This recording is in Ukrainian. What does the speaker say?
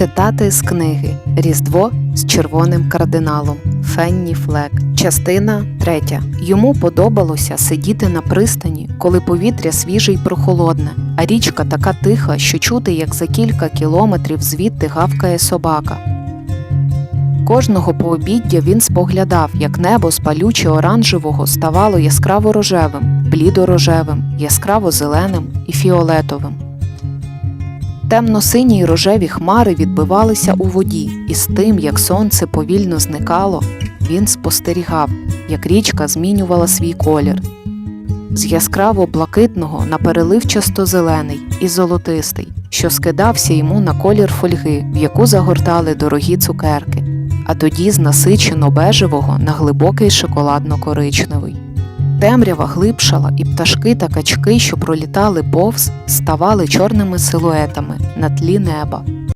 Цитати з книги Різдво з червоним кардиналом Фенні Флек. Частина 3. Йому подобалося сидіти на пристані, коли повітря свіже й прохолодне, а річка така тиха, що чути, як за кілька кілометрів звідти гавкає собака. Кожного пообіддя він споглядав, як небо з палюче оранжевого ставало яскраво рожевим, блідо-рожевим, яскраво зеленим і фіолетовим. Темно-сині й рожеві хмари відбивалися у воді, і з тим, як сонце повільно зникало, він спостерігав, як річка змінювала свій колір. З яскраво блакитного на переливчасто зелений і золотистий, що скидався йому на колір фольги, в яку загортали дорогі цукерки, а тоді з насичено бежевого на глибокий шоколадно-коричневий. Темрява глибшала, і пташки та качки, що пролітали повз, ставали чорними силуетами на тлі неба.